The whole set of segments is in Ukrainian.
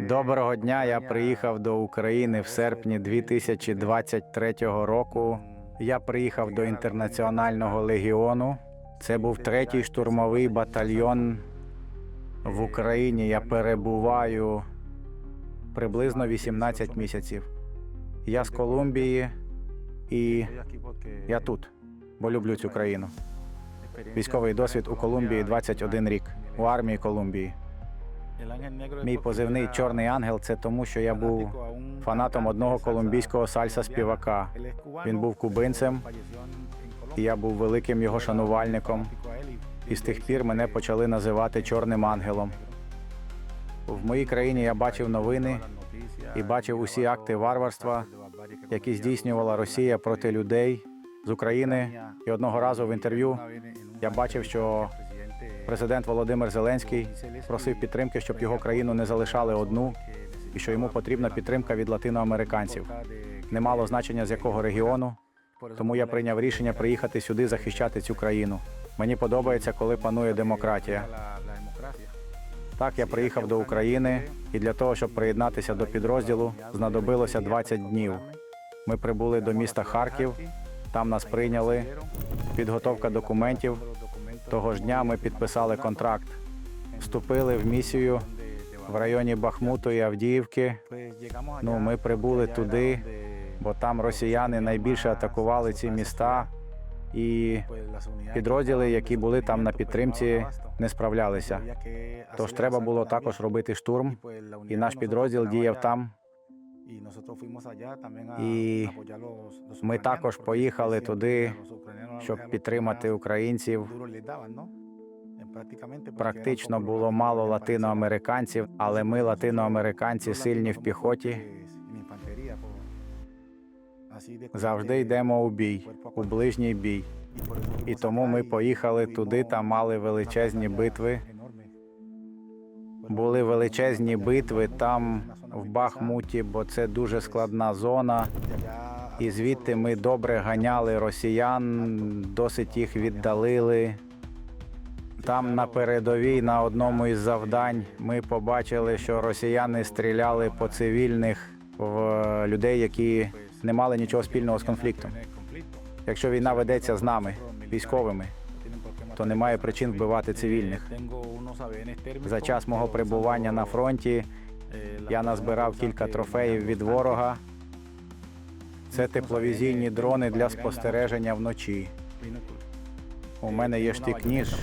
Доброго дня. Я приїхав до України в серпні 2023 року. Я приїхав до інтернаціонального легіону. Це був третій штурмовий батальйон в Україні. Я перебуваю приблизно 18 місяців. Я з Колумбії і я тут, бо люблю цю країну. Військовий досвід у Колумбії 21 рік у армії Колумбії. Мій позивний Чорний ангел це тому, що я був фанатом одного колумбійського сальса співака. Він був кубинцем, і я був великим його шанувальником. І з тих пір мене почали називати Чорним ангелом. В моїй країні я бачив новини і бачив усі акти варварства, які здійснювала Росія проти людей з України. І одного разу в інтерв'ю я бачив, що президент Володимир Зеленський просив підтримки, щоб його країну не залишали одну, і що йому потрібна підтримка від латиноамериканців. Не мало значення з якого регіону, тому я прийняв рішення приїхати сюди захищати цю країну. Мені подобається, коли панує демократія. Так, я приїхав до України, і для того, щоб приєднатися до підрозділу, знадобилося 20 днів. Ми прибули до міста Харків, там нас прийняли. Підготовка документів. Того ж дня ми підписали контракт. Вступили в місію в районі Бахмуту і Авдіївки. Ну, ми прибули туди, бо там росіяни найбільше атакували ці міста, і підрозділи, які були там на підтримці, не справлялися. Тож треба було також робити штурм, і наш підрозділ діяв там. І ми також поїхали туди, щоб підтримати українців. Практично було мало латиноамериканців, але ми, латиноамериканці, сильні в піхоті. Завжди йдемо у бій, у ближній бій. І тому ми поїхали туди та мали величезні битви. Були величезні битви там, в Бахмуті, бо це дуже складна зона. І звідти ми добре ганяли росіян, досить їх віддалили. Там на передовій на одному із завдань ми побачили, що росіяни стріляли по цивільних в людей, які не мали нічого спільного з конфліктом. Якщо війна ведеться з нами, військовими, то немає причин вбивати цивільних. За час мого перебування на фронті я назбирав кілька трофеїв від ворога. Це тепловізійні дрони для спостереження вночі. У мене є штик-ніж,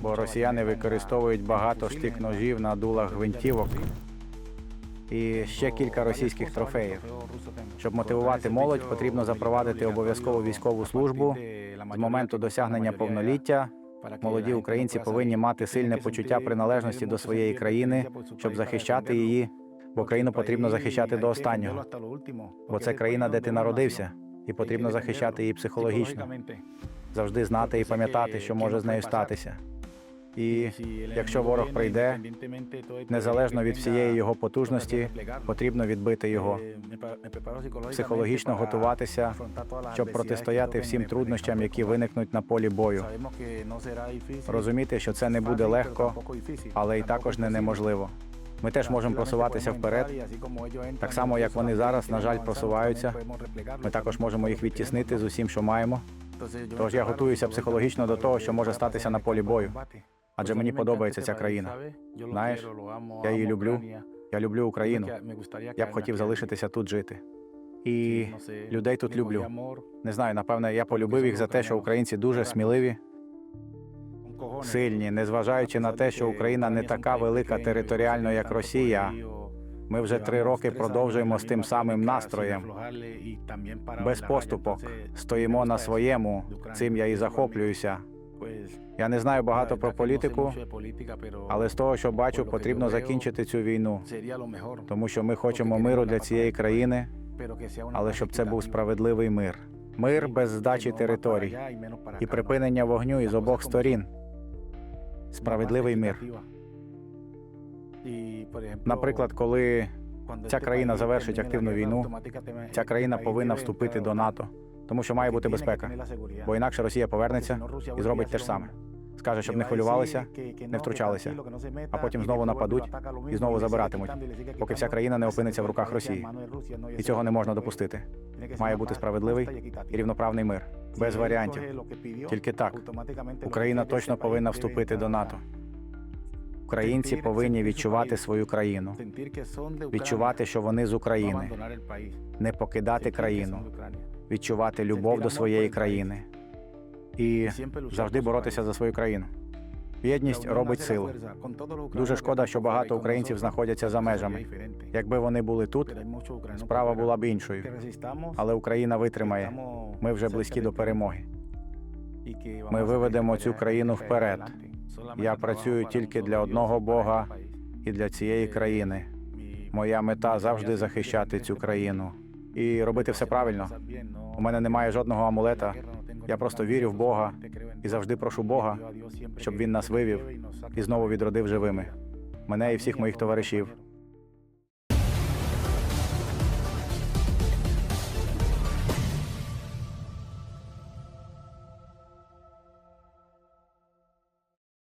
бо росіяни використовують багато штик-ножів на дулах гвинтівок. І ще кілька російських трофеїв. Щоб мотивувати молодь, потрібно запровадити обов'язкову військову службу. З моменту досягнення повноліття молоді українці повинні мати сильне почуття приналежності до своєї країни, щоб захищати її, бо країну потрібно захищати до останнього. Бо це країна, де ти народився, і потрібно захищати її психологічно. Завжди знати і пам'ятати, що може з нею статися. І якщо ворог прийде, незалежно від всієї його потужності, потрібно відбити його, психологічно готуватися, щоб протистояти всім труднощам, які виникнуть на полі бою. Розуміти, що це не буде легко, але й також не неможливо. Ми теж можемо просуватися вперед, так само як вони зараз, на жаль, просуваються. Ми також можемо їх відтіснити з усім, що маємо. Тож я готуюся психологічно до того, що може статися на полі бою. Адже мені подобається ця країна. Знаєш, я її люблю. Я люблю Україну. Я б хотів залишитися тут жити. І людей тут люблю. Не знаю, напевне, я полюбив їх за те, що українці дуже сміливі, сильні, незважаючи на те, що Україна не така велика територіально, як Росія. Ми вже три роки продовжуємо з тим самим настроєм. Без поступок стоїмо на своєму. Цим я і захоплююся. Я не знаю багато про політику, але з того, що бачу, потрібно закінчити цю війну, тому що ми хочемо миру для цієї країни, але щоб це був справедливий мир. Мир без здачі територій і припинення вогню із обох сторін. Справедливий мир. Наприклад, коли ця країна завершить активну війну, ця країна повинна вступити до НАТО, тому що має бути безпека, бо інакше Росія повернеться і зробить те ж саме. скаже, щоб не хвилювалися, не втручалися, а потім знову нападуть і знову забиратимуть, поки вся країна не опиниться в руках Росії. І цього не можна допустити. Має бути справедливий і рівноправний мир, без варіантів. Тільки так Україна точно повинна вступити до НАТО. Українці повинні відчувати свою країну, відчувати, що вони з України, не покидати країну, відчувати любов до своєї країни і завжди боротися за свою країну. Єдність робить силу. Дуже шкода, що багато українців знаходяться за межами. Якби вони були тут, справа була б іншою. Але Україна витримає. Ми вже близькі до перемоги. Ми виведемо цю країну вперед. Я працюю тільки для одного Бога і для цієї країни. Моя мета завжди захищати цю країну і робити все правильно. У мене немає жодного амулета. Я просто вірю в Бога і завжди прошу Бога, щоб він нас вивів і знову відродив живими. Мене і всіх моїх товаришів.